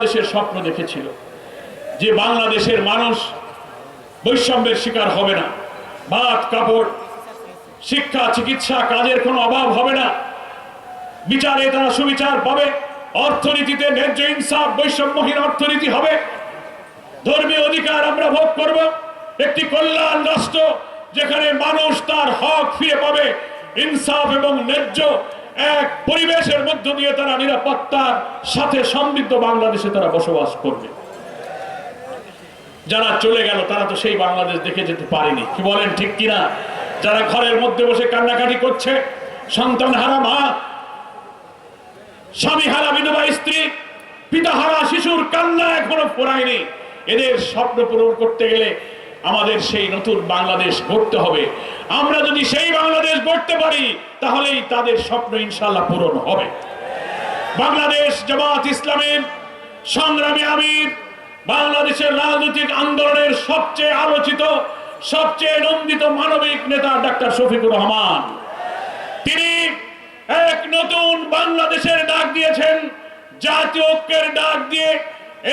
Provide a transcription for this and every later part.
দেশের স্বপ্ন দেখেছিল যে বাংলাদেশের মানুষ বৈষম্যের শিকার হবে না। ভাত কাপড়, শিক্ষা, চিকিৎসা কাজের কোনো অভাব হবে না। বিচারে তারা সুবিচার পাবে, অর্থনীতিতে ন্যায্য ইনসাফ, বৈষম্যহীন অর্থনীতি হবে। ধর্মীয় অধিকার আমরা ভোগ করব। একটি কল্যাণ রাষ্ট্র যেখানে মানুষ তার হক ফিরে পাবে। ইনসাফ এবং ন্যায্য এক পরিবেশের মধ্য দিয়ে তারা নিরাপত্তার সাথে সমৃদ্ধ বাংলাদেশে তারা বসবাস করবে। যারা চলে গেল, তারা তো সেই বাংলাদেশ দেখে যেতে পারেনি। কি বলেন, ঠিক কিনা? যারা ঘরের মধ্যে বসে কান্নাকাটি করছে, সন্তান হারা মা, স্বামী হারা বিধবা স্ত্রী, পিতা হারা শিশুর কান্না এখনও পড়ায়নি। এদের স্বপ্ন পূরণ করতে গেলে আমাদের সেই নতুন বাংলাদেশ গড়তে হবে। আমরা যদি সেই বাংলাদেশ গড়তে পারি, তাহলেই তাদের স্বপ্ন ইনশাল্লাহ পূরণ হবে। বাংলাদেশ জামাত ইসলামের সংগ্রামী আমির, বাংলাদেশের রাজনৈতিক আন্দোলনের সবচেয়ে আলোচিত, সবচেয়ে নন্দিত মানবিক নেতা ডাক্তার শফিকুর রহমান। তিনি এক নতুন বাংলাদেশের ডাক দিয়েছেন, জাতীয় ঐক্যের ডাক দিয়ে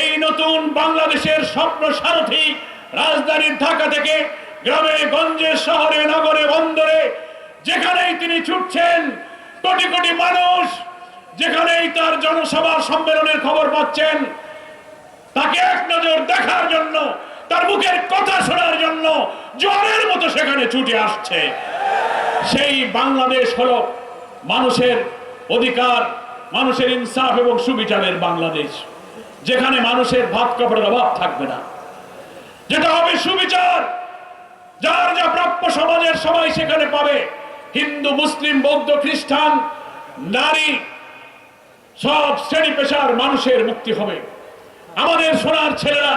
এই নতুন বাংলাদেশের স্বপ্ন সারথী রাজধানীর ঢাকা থেকে গ্রামে, গঞ্জে, শহরে, নগরে, বন্দরে যেখানেই তিনি ছুটছেন, কোটি কোটি মানুষ যেখানেই তার জনসভা সম্মেলনের খবর পাচ্ছেন, তাকে এক নজর দেখার জন্য, তার মুখের কথা শোনার জন্য জ্বরের মতো সেখানে ছুটে আসছে। সেই বাংলাদেশ হল মানুষের অধিকার, মানুষের ইনসাফ এবং সুবিচারের বাংলাদেশ, যেখানে মানুষের ভাত কাপড়ের অভাব থাকবে না। যেটা হবে সুবিচার। যার যা প্রাপ্য সমাজের সবাই সেখানে পাবে। হিন্দু, মুসলিম, বৌদ্ধ, খ্রিস্টান, নারী, সব শ্রেণি পেশার মানুষের মুক্তি হবে। আমাদের সোনার ছেলেরা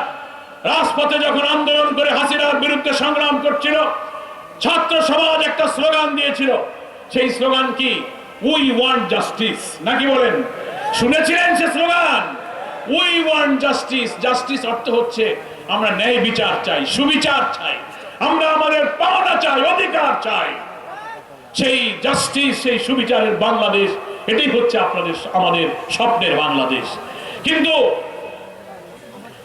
রাজপথে যখন আন্দোলন করে হাসিনার বিরুদ্ধে সংগ্রাম করছিল, ছাত্র সমাজ একটা স্লোগান দিয়েছিল। সেই স্লোগান কি? উই ওয়ান্ট জাস্টিস নাকি বলেন? শুনেছিলেন সে slogan? We want justice justice অর্থ হচ্ছে আমরা ন্যায় বিচার চাই, সুবিচার চাই, আমরা আমাদের পাওনা চাই, অধিকার চাই। সেই জাস্টিস সেই সুবিচারের বাংলাদেশ, এটাই হচ্ছে আপনাদের আমাদের স্বপ্নের বাংলাদেশ। কিন্তু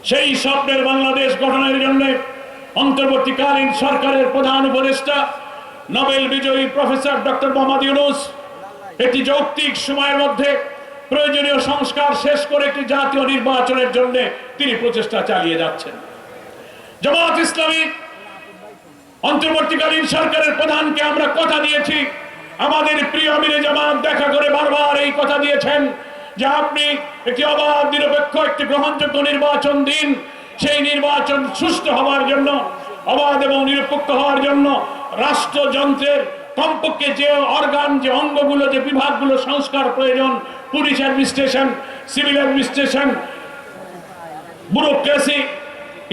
সেই স্বপ্নের বাংলাদেশ গঠনের জন্য অন্তর্বর্তীকালীন সরকারের প্রধান উপদেষ্টা, নোবেল বিজয়ী প্রফেসর ডক্টর মোহাম্মদ ইউনুস, একটি যৌক্তিক সময়ের মধ্যে প্রয়োজনীয় সংস্কার শেষ করে একটি জাতীয় নির্বাচনের জন্য তিনি প্রচেষ্টা চালিয়ে যাচ্ছেন। জামাত ইসলামী অন্তর্বর্তীকালীন সরকারের প্রধানকে আমরা কথা দিয়েছি। আমাদের প্রিয় আমিরে জামাত দেখা করে বারবার এই কথা দিয়েছেন যে আপনি একটি অবাধ, নিরপেক্ষ একটি গ্রহণযোগ্য নির্বাচন দিন। সেই নির্বাচন সুস্থ হওয়ার জন্য, অবাধ এবং নিরপেক্ষ হওয়ার জন্য রাষ্ট্রযন্ত্রের কমপক্ষে যে অর্গান যে অঙ্গগুলো, যে বিভাগগুলো সংস্কার প্রয়োজন, police administration civil administration bureaucracy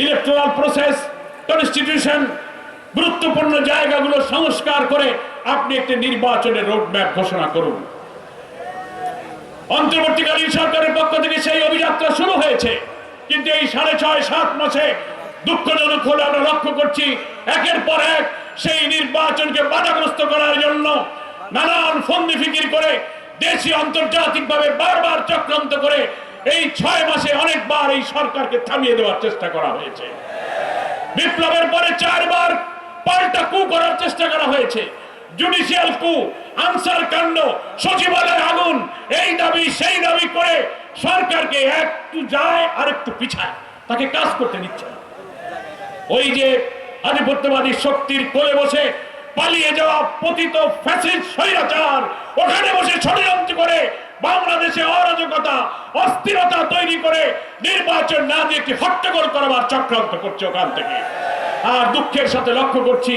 electoral process constitution গুরুত্বপূর্ণ জায়গাগুলো সংস্কার করে আপনি একটি নির্বাচনের রোডম্যাপ ঘোষণা করুন। অন্তর্বর্তীকালীন সরকারের পক্ষ থেকে সেই অভিযাত্রা শুরু হয়েছে। কিন্তু এই সাড়ে ছয়, সাত মাসে দুঃখজনক হলে আমরা লক্ষ্য করছি, একের পর এক সেই নির্বাচনকে বাধাগ্রস্ত করার জন্য নানান ফন্দি ফিকির করে দেশি আন্তর্জাতিক ভাবে বারবার চক্রান্ত করে এই ছয় মাসে অনেকবার এই সরকারকে থামিয়ে দেওয়ার চেষ্টা করা হয়েছে। বিপ্লবের পরে চারবার পাল্টা কু করার চেষ্টা করা হয়েছে। জুডিশিয়াল কু, আনসার কাণ্ড, সচিবালয় আগুন, এই দাবি, সেই দাবি করে সরকারকে একটু যায় আর একটু পিছায়। তাকে কাজ করতে দিচ্ছে ওই যে আধিপত্যবাদী শক্তির কোলে বসে পালিয়ে যাওয়া পতিত ফ্যাসিস্ট স্বৈরাচার, ওখানে বসে ষড়যন্ত্র করে বাংলাদেশে অরাজকতা, অস্থিরতা তৈরি করে নির্বাচন না দিয়ে একটি হট্টগোল করাবার চক্রান্ত করছে ওখান থেকে। আর দুঃখের সাথে লক্ষ্য করছি,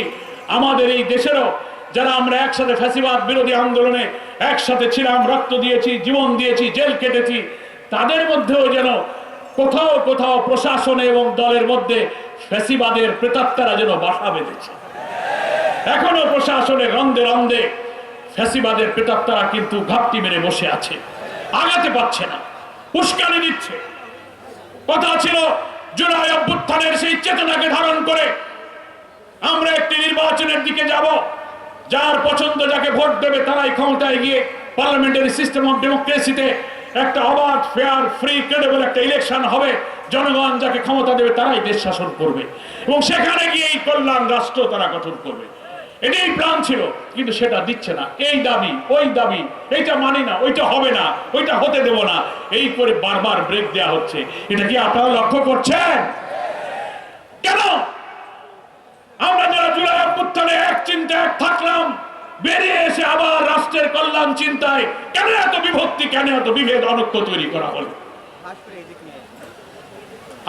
আমাদের এই দেশেরও যারা আমরা একসাথে ফ্যাসিবাদ বিরোধী আন্দোলনে একসাথে ছিলাম, রক্ত দিয়েছি, জীবন দিয়েছি, জেল কেটেছি, তাদের মধ্যেও যেন কোথাও কোথাও প্রশাসন এবং দলের মধ্যে ফ্যাসিবাদের প্রেতাত্মারা যেন বাসা বেঁধেছে। এখনও প্রশাসনের রন্ধে রন্ধে ফ্যাসিবাদের প্রেতাত্মারা কিন্তু ঘাপটি মেরে বসে আছে। আগাতে পারছে না। উস্কানি দিচ্ছে। কথা ছিল জুলাই অভ্যুত্থানের সেই চেতনাকে ধারণ করে। আমরা একটি নির্বাচনের দিকে যাব। যার পছন্দ যাকে ভোট দেবে তারাই ক্ষমতায় গিয়ে পার্লামেন্টারি সিস্টেম অফ ডেমোক্রেসিতে একটা অবাধ ফেয়ার ফ্রি ক্রেডেবল একটা ইলেকশন হবে। জনগণ যাকে ক্ষমতা দেবে তারাই দেশ শাসন করবে। এবং সেখানে গিয়ে এই কল্যাণ রাষ্ট্র তারা গঠন করবে। এটাই প্ল্যান ছিল, কিন্তু সেটা দিচ্ছে না। এই দাবি, ওই দাবি, এইটা মানি না, ওইটা হবে না, ওইটা হতে দেব না। এই করে বারবার ব্রেক দেয়া হচ্ছে। এটা কি আপনারা লক্ষ্য করছেন? কেন? আমরা যারা জুলাই অভ্যুত্থানে এক চিন্তা এক থাকলাম, বেরিয়ে এসে আবার রাষ্ট্রের কল্যাণ চিন্তায় কেন এত বিভক্তি, কেন এত বিভেদ অনক্য তৈরি করা হলো?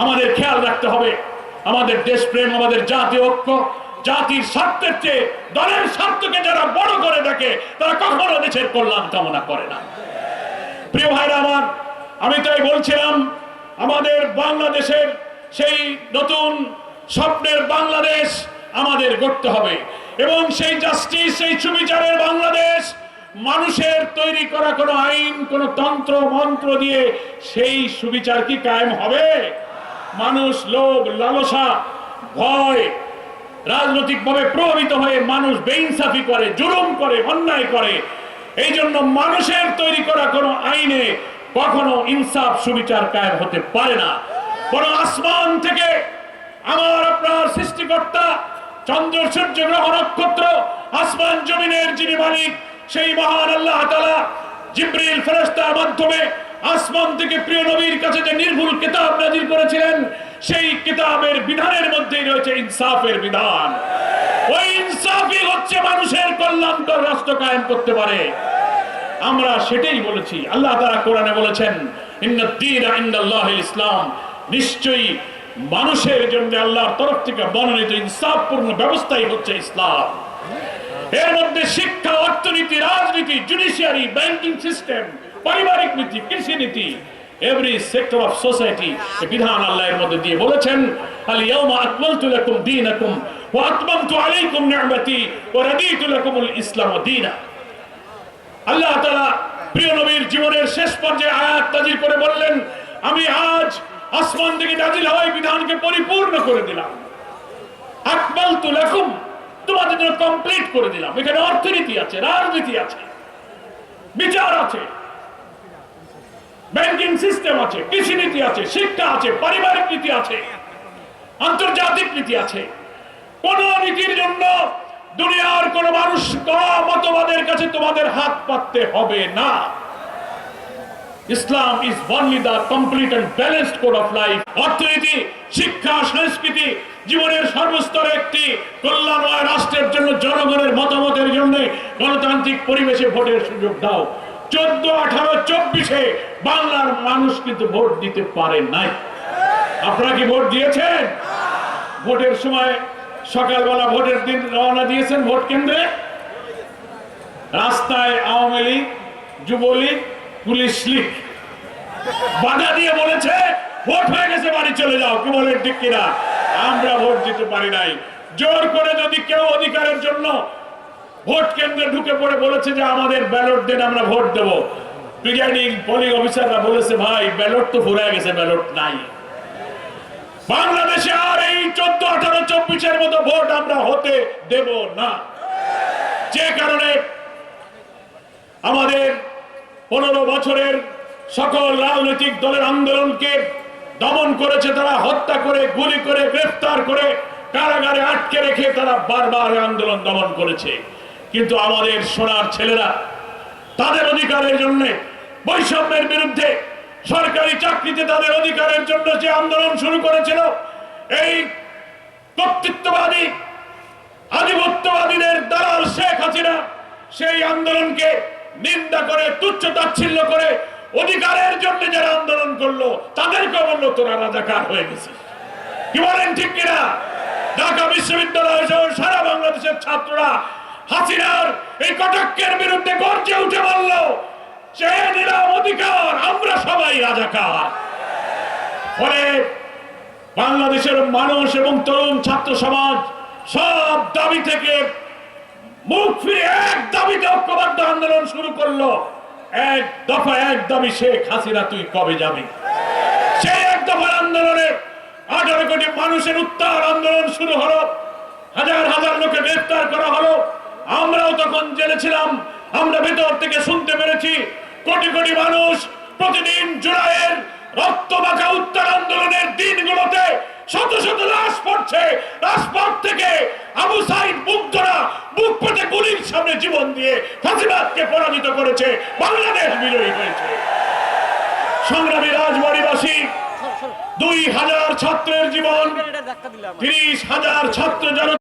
আমাদের খেয়াল রাখতে হবে। আমাদের দেশপ্রেম, আমাদের জাতীয় ঐক্য জাতির স্বার্থের চেয়ে দলের স্বার্থকে যারা বড় করে দেখে, তারা কখনো দেশের কল্যাণ কামনা করে না। প্রিয় ভাইরা আমার, আমি তাই বলছিলাম, আমাদের বাংলাদেশের সেই নতুন স্বপ্নের বাংলাদেশ আমাদের গড়তে হবে। এবং সেই জাস্টিস সেই সুবিচারের বাংলাদেশ, মানুষের তৈরি করা কোনো আইন, কোনো তন্ত্র, মন্ত্র দিয়ে সেই সুবিচার কি কায়েম হবে? মানুষ লোভ, লালসা, ভয় রাজনৈতিকভাবে প্রভাবিত হয়ে মানুষ বেইনসাফি করে, জুলুম করে, অন্যায় করে। এই জন্য মানুষের তৈরি করা কোনো আইনে কখনো ইনসাফ সুবিচার কায়েম হতে পারে না। বরং আসমান থেকে আমার আপনার সৃষ্টিকর্তা, চন্দ্র, সূর্য, গ্রহ, নক্ষত্র, আসমান, জমিনের যিনি মালিক, সেই মহান আল্লাহ তালা জিব্রিল ফেরেস্তার মাধ্যমে আসমান থেকে প্রিয় নবীর কাছে যে নির্ভুল কিতাব নাজির করেছিলেন সেই কিতাবের বিধানের মধ্যেই রয়েছে ইনসাফের বিধান। ওই ইনসাফই হচ্ছে মানুষের কল্যাণকর রাষ্ট্র কায়েম করতে পারে। আমরা সেটাই বলেছি। আল্লাহ তারা কোরআনে বলেছেন ইসলাম। নিশ্চয়ই মানুষের জন্য আল্লাহর তরফ থেকে মনোনীত ইনসাফপূর্ণ ব্যবস্থাই হচ্ছে ইসলাম। এর মধ্যে শিক্ষা, অর্থনীতি, রাজনীতি জুডিশিয়ারি ব্যাংকিং সিস্টেম পারিবারিক নীতি, কৃষি নীতি এভরি সেক্টর অফ সোসাইটি বিধান আল্লাহ এর মধ্যে দিয়ে বলেছেন আল আকমালতু লাকুম দীনাকুম ওয়া আতমামতু আলাইকুম নি'মাতি ওয়া রাদিতু লাকুমুল ইসলাম দীনা আল্লাহ তাআলা প্রিয় নবীর জীবনের শেষ পর্যায়ে আয়াত নাযিল করে বললেন, আমি আজ আসমান থেকে নাযিল হওয়া বিধানকে পরিপূর্ণ করে দিলাম। আকমালতু লাকুম, তোমাদের জন্য কমপ্লিট করে দিলাম। এখানে অর্থনীতি আছে, রাজনীতি আছে, বিচার আছে। ব্যাংকিং সিস্টেম আছে, কৃষি নীতি আছে, শিক্ষা আছে, পারিবারিক নীতি আছে, আন্তর্জাতিক নীতি আছে। কোন নীতির জন্য দুনিয়ার কোন মানুষ মতবাদের কাছে তোমাদের হাত পাততে হবে না। Islam is only the complete and balanced code of life অর্থনীতি, শিক্ষা, সংস্কৃতি জীবনের সর্বস্তরে একটি কল্যাণময় রাষ্ট্রের জন্য জনগণের মতামতের জন্য গণতান্ত্রিক পরিবেশে ভোটের সুযোগ দাও। চোদ্দ, আঠারো, চব্বিশে বাংলার মানুষ কিন্তু ভোট দিতে পারে নাই। আপনারা কি ভোট দিয়েছেন? ভোটের সময় সকালবেলা ভোটের দিন রওনা দিয়েছেন ভোট কেন্দ্রে? রাস্তায় Awami League, Jubo League, police league. বাধা দিয়ে বলেছে, ভোট হয়ে গেছে, বাড়ি চলে যাও। কি বলেন ঠিক কিনা? আমরা ভোট দিতে পারি নাই। জোর করে যদি কেউ অধিকারের জন্য ভোট কেন্দ্রে ঢুকে পড়ে বলেছে যে আমাদের ব্যালট দেন আমরা ভোট দেব। প্রিজাইডিং পোলিং অফিসাররা বলেছে, ভাই, ব্যালট তো ফুরায় গেছে, ব্যালট নাই। বাংলাদেশে আর এই চোদ্দ, আঠারো, চব্বিশের মতো ভোট আমরা হতে দেব না। যে কারণে আমাদের পনেরো বছরের সকল রাজনৈতিক দলের আন্দোলনকে দমন করেছে তারা, হত্যা করে, গুলি করে, গ্রেফতার করে কারাগারে আটকে রেখে তারা বারবার আন্দোলন দমন করেছে। কিন্তু আমাদের সোনার ছেলেরা তাদের অধিকারের জন্য, বৈষম্যের বিরুদ্ধে সরকারি চাকরিতে তাদের অধিকারের জন্য যে আন্দোলন শুরু করেছিল, এই কর্তৃত্ববাদী, আধিপত্যবাদীদের দালাল শেখ হাসিনা সেই আন্দোলনকে নিন্দা করে, তুচ্ছ তাচ্ছিল্য করে অধিকারের জন্য যারা আন্দোলন করল তাদেরকে বলল, তোরা রাজাকার হয়ে গেছে কি বলেন ঠিক কিনা? ঢাকা বিশ্ববিদ্যালয় সহ সারা বাংলাদেশের ছাত্ররা হাসিনার এই কটাক্ষের বিরুদ্ধে গর্জে উঠে বলল চেয়ে নিলাম অধিকার, আমরা সবাই রাজাকার। ফলে বাংলাদেশের মানুষ এবং তরুণ ছাত্র সমাজ সব দাবি থেকে মুখ ফিরে এক দাবিতে ঐক্যবদ্ধ আন্দোলন শুরু করল। এক দফা এক দাবি, শেখ হাসিনা, তুই কবে যাবি? সেই এক দফার আন্দোলনে আঠারো কোটি মানুষের উত্তার আন্দোলন শুরু হলো। হাজার হাজার লোকে গ্রেফতার করা হলো। আমরাও তখন জেলে ছিলাম। আমরা ভেতর থেকে শুনতে পেরেছি, কোটি কোটি মানুষ প্রতিদিন জুলাইয়ের রক্তমাখা উত্তর আন্দোলনের দিনগুলোতে শত শত লাশ পড়ছে। রাজপথ থেকে আবু সাইদ মুগ্ধরা বুক পেতে গুলির সামনে জীবন দিয়ে ফাঁসিবাদকে পরাজিত করেছে। বাংলাদেশ বিজয়ী হয়েছে। সংগ্রামী রাজবাড়িবাসী, দুই হাজার ছাত্রের জীবন, তিরিশ হাজার ছাত্র